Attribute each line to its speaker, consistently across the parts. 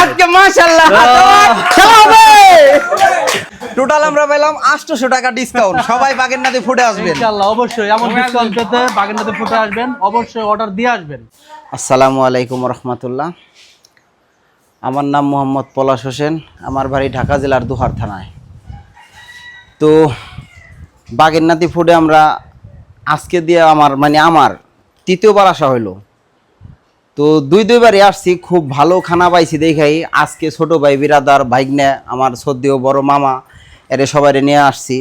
Speaker 1: আজকে মাশাআল্লাহ টোটাল আমরা পেলাম 800 টাকা ডিসকাউন্ট সবাই বাগেরনাতে ফুটে আসবেন।
Speaker 2: ইনশাআল্লাহ অবশ্যই। এমন ডিসকাউন্ট পেতে বাগেরনাতে ফুটে আসবেন অবশ্যই অর্ডার দিয়ে আসবেন।
Speaker 1: আসসালামু আলাইকুম রহমতুল্লাহ। আমার নাম মোহাম্মদ পলাশ হোসেন। আমার বাড়ি ঢাকা জেলার দুহার থানায়। তো বাগেরনাথি ফুডে আমরা আজকে দিয়ে আমার মানে আমার তৃতীয়বার আসা হইল। তো দুই দুইবারই আসছি, খুব ভালো খানা পাইছি দেখাই। আজকে ছোট ভাই বিরাদার ভাইগনে আমার সদ্যও বড় মামা, এরে সবাই নিয়ে আসছি।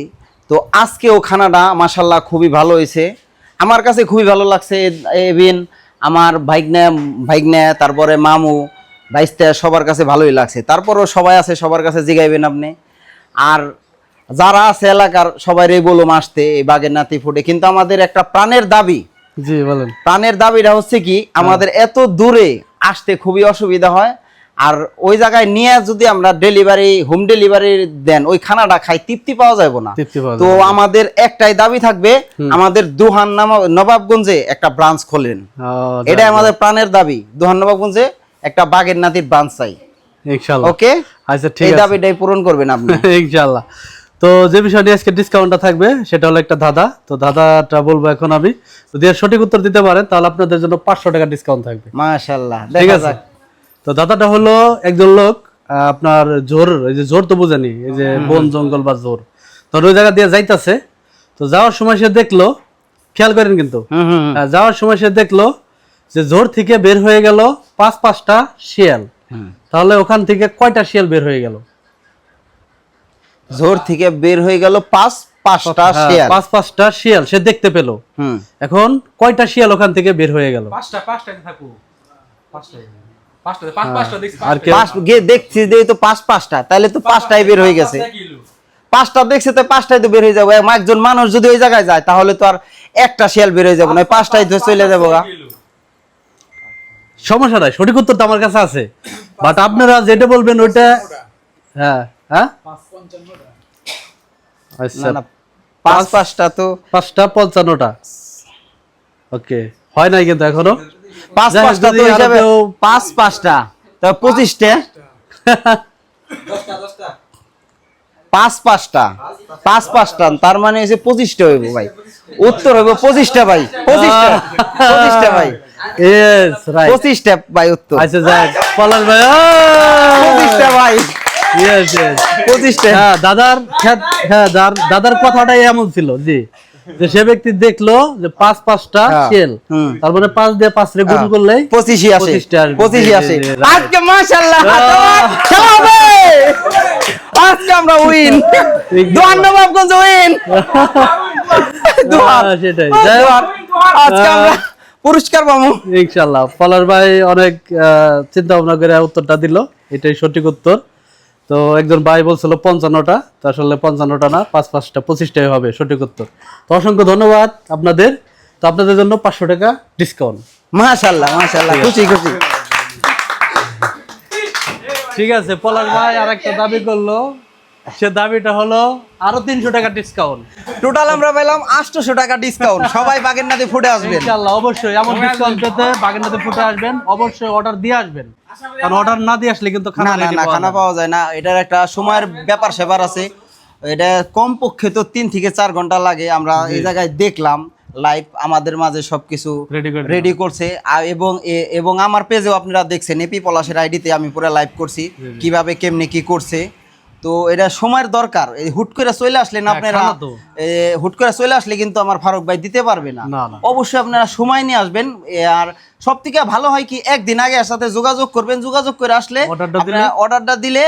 Speaker 1: তো আজকেও খানাটা মাসাল্লাহ খুবই ভালো হয়েছে। আমার কাছে খুবই ভালো লাগছে এবিন, আমার ভাইগনে ভাইগনে তারপরে মামু ভাইস্তে সবার কাছে ভালোই লাগছে। তারপরও সবাই আছে, সবার কাছে জিগাইবেন আপনি। আর যারা আছে এলাকার সবাই বলুম আসতে, এই বাগের নাতি ফুটে। কিন্তু আমাদের একটা প্রাণের দাবি
Speaker 2: জি বলেন।
Speaker 1: প্রাণের দাবিটা হচ্ছে কি আমাদের এত দূরে আসতে খুবই অসুবিধা হয় আর ওই জায়গায় নিয়ে যদি আমরা ডেলিভারি হোম ডেলিভারি দেন ওই খানাটা খাই তৃপ্তি পাওয়া যাবে না। তো আমাদের একটাই দাবি থাকবে আমাদের দুহান নবাবগঞ্জে একটা ব্রাঞ্চ খোলেন। এটাই আমাদের প্রাণের দাবি দুহান নবাবগঞ্জে একটা বাগের নাতির ব্রাঞ্চ চাই।
Speaker 2: ইনশাআল্লাহ
Speaker 1: ওকে?
Speaker 2: আচ্ছা ঠিক আছে।
Speaker 1: দাবিটাই পূরণ করবেন আপনি।
Speaker 2: ইনশাআল্লাহ তো যে বিষয়টি আজকে ডিসকাউন্টটা থাকবে সেটা হলো একটা ধাঁধা। তো ধাঁধাটা বলব এখন আমি। যদি এর সঠিক উত্তর দিতে পারেন তাহলে আপনাদের জন্য পাঁচশো টাকা ডিসকাউন্ট থাকবে।
Speaker 1: মাশাল্লাহ
Speaker 2: ঠিক আছে? তো দাদাটা হলো একজন লোক আপনার জোর এই যে জোর তো বুঝেনি এই যে বন জঙ্গল বা জোর। তো ওই জায়গা দিয়ে যাইতাছে। তো যাওয়ার সময় সে দেখল খেয়াল করেন কিন্তু যাওয়ার সময় সে দেখল যে জোর থেকে বের হয়ে গেল পাঁচ পাঁচটা শিয়াল। তাহলে ওখান থেকে কয়টা শিয়াল বের হয়ে গেল?
Speaker 1: জোর থেকে বের হয়ে গেল পাঁচ পাঁচটা
Speaker 2: হ্যাঁ,
Speaker 1: শেয়ার
Speaker 2: পাঁচ পাঁচটা শিয়াল সে দেখতে পেল।
Speaker 1: হুম।
Speaker 2: এখন কয়টা শিয়াল ওখান থেকে বের হয়ে গেল?
Speaker 3: পাঁচটা পাঁচটা থাকব পাঁচটা পাঁচটা দেখছি
Speaker 2: আর কে
Speaker 1: পাঁচ গিয়ে দেখছি যে তো পাঁচ পাঁচটা তাহলে তো পাঁচটাই বের হয়ে গেছে। পাঁচটা দেখছে তো পাঁচটাই তো বের হয়ে যাব। একজন মানুষ যদি ওই জায়গায় যায় তাহলে তো আর একটা শিয়াল বের হয়ে যাব না। ওই পাঁচটাই তো চলে যাব গা
Speaker 2: সমস্যা নাই সঠিক উত্তর তো আমার কাছে আছে। বাট আপনারা যেটা বলবেন ওইটা হ্যাঁ। হ্যাঁ? আচ্ছা।
Speaker 1: না, পাঁচ পাঁচটা তো।
Speaker 2: পাঁচটা পঞ্চান্নটা। ওকে। হয় নাই কিন্তু এখনও?
Speaker 1: পাঁচ পাঁচটা তো হিসাবে পাঁচ পাঁচটা। তা পঁচিশটা। পাঁচ পাঁচটা। পাঁচ পাঁচটা তার মানে হচ্ছে পঁচিশটা হইব ভাই। উত্তর হইব পঁচিশটা ভাই। পঁচিশটা। পঁচিশটা ভাই। পঁচিশটা ভাই উত্তর।
Speaker 2: আচ্ছা যাক। পলাশ ভাই
Speaker 1: পঁচিশটা ভাই।
Speaker 2: ইয়েস হ্যাঁ দাদার হ্যাঁ দাদার- কথাটাই এমন ছিল জি। যে সে ব্যক্তি দেখল যে পাঁচ পাঁচটা
Speaker 1: হ্যাঁ,
Speaker 2: শেল
Speaker 1: হুম।
Speaker 2: তার মানে পাঁচ দিয়ে পাঁচ রে গুণ করলেই
Speaker 1: পঁচিশই আসে। পঁচিশই আসে. আজকে খেলা আজকে আমরা উইন দোয়ান নবাবগঞ্জ উইন
Speaker 2: হ্যাঁ, সেটাই।
Speaker 1: আজকে আমরা পুরস্কার পাবো।
Speaker 2: ইনশাল্লাহ পলাশ ভাই অনেক চিন্তা ভাবনা করে উত্তরটা দিল। এটাই সঠিক উত্তর। তো একজন ভাই বলছিল পঞ্চান্নটা তো আসলে পঞ্চান্নটা না পাঁচ পাঁচটা পঁচিশটাই হবে সঠিক উত্তর। তো অসংখ্য ধন্যবাদ আপনাদের। তো আপনাদের জন্য পাঁচশো টাকা ডিসকাউন্ট
Speaker 1: মাশাআল্লাহ মাশাল্লাহ খুশি খুশি।
Speaker 2: ঠিক আছে পলাশ ভাই আর একটা দাবি করল। সে দাবিটা হলো আরও তিনশো টাকা ডিসকাউন্ট
Speaker 1: টোটাল আমরা পেলাম 800 টাকা ডিসকাউন্ট সবাই বাগের নাতে ফুটে আসবেন।
Speaker 2: ইনশাআল্লাহ অবশ্যই। এমন ডিসকাউন্ট পেতে বাগেরনাতে ফুটে আসবেন। অবশ্যই অর্ডার দিয়ে আসবেন। কারণ অর্ডার না দিয়ে আসলে কিন্তু খানা
Speaker 1: না না খানা পাওয়া যায় না। এটার একটা সময়ের ব্যাপার সেবার আছে। এটা কমপক্ষে তো তিন থেকে চার ঘণ্টা লাগে। আমরা এই জায়গায় দেখলাম লাইভ আমাদের মাঝে সবকিছু রেডি করছে। এবং এবং আমার পেজেও আপনারা দেখছেন এপি পলাশের আইডিতে আমি পুরো লাইভ করছি। কীভাবে কেমনে কি করছে। তো এটা সময়ের দরকার। এই হুট করে চলে আসলে না
Speaker 2: হ্যাঁ,
Speaker 1: আপনারা হুট করে চলে আসলে কিন্তু আমার ফারুক ভাই দিতে পারবে না। অবশ্যই আপনারা সময় নিয়ে আসবেন। আর সব থেকে ভালো হয় কি একদিন আগে এর সাথে যোগাযোগ করবেন। যোগাযোগ করে আসলে
Speaker 2: অর্ডারটা দিলে?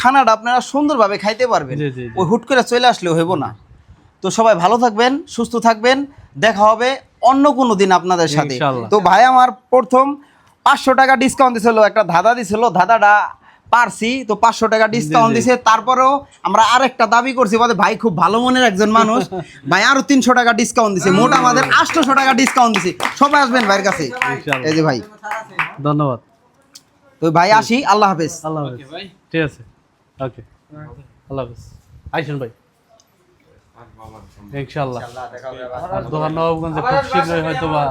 Speaker 1: খানাটা আপনারা সুন্দরভাবে খাইতে পারবেন। ওই হুট করে চলে আসলেও হইব না। তো সবাই ভালো থাকবেন সুস্থ থাকবেন। দেখা হবে অন্য কোনো দিন আপনাদের সাথে। তো ভাই আমার প্রথম পাঁচশো টাকা ডিসকাউন্ট দিছিল একটা ধাঁধা দিছিল। ধাঁধাটা পারছি তো পাঁচশো টাকা ডিসকাউন্ট দিছে। তারপরেও আমরা আরেকটা দাবি করছি বলে ভাই খুব ভালো মনের একজন মানুষ। ভাই আরও তিনশো টাকা ডিসকাউন্ট দিছে মোট আমাদের আটশোশো টাকা ডিসকাউন্ট দিছে। সবাই আসবেন ভাইয়ের কাছে। এই যে ভাই।
Speaker 2: ধন্যবাদ।
Speaker 1: তো ভাই আসি আল্লাহ হাফেজ।
Speaker 2: আল্লাহ হাফেজ। ঠিক আছে। ওকে। আল্লাহ হাফেজ। আইসেন ভাই। ইনশাআল্লাহ দোকান নবাবগঞ্জে খুব শীঘ্রই হয়তো বা